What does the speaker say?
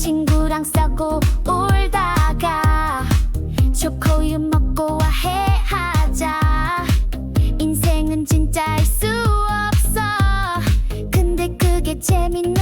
친구랑 싸고 울다가 초코우유 먹고 와해하자. 인생은 진짜 알수 없어. 근데 그게 재밌는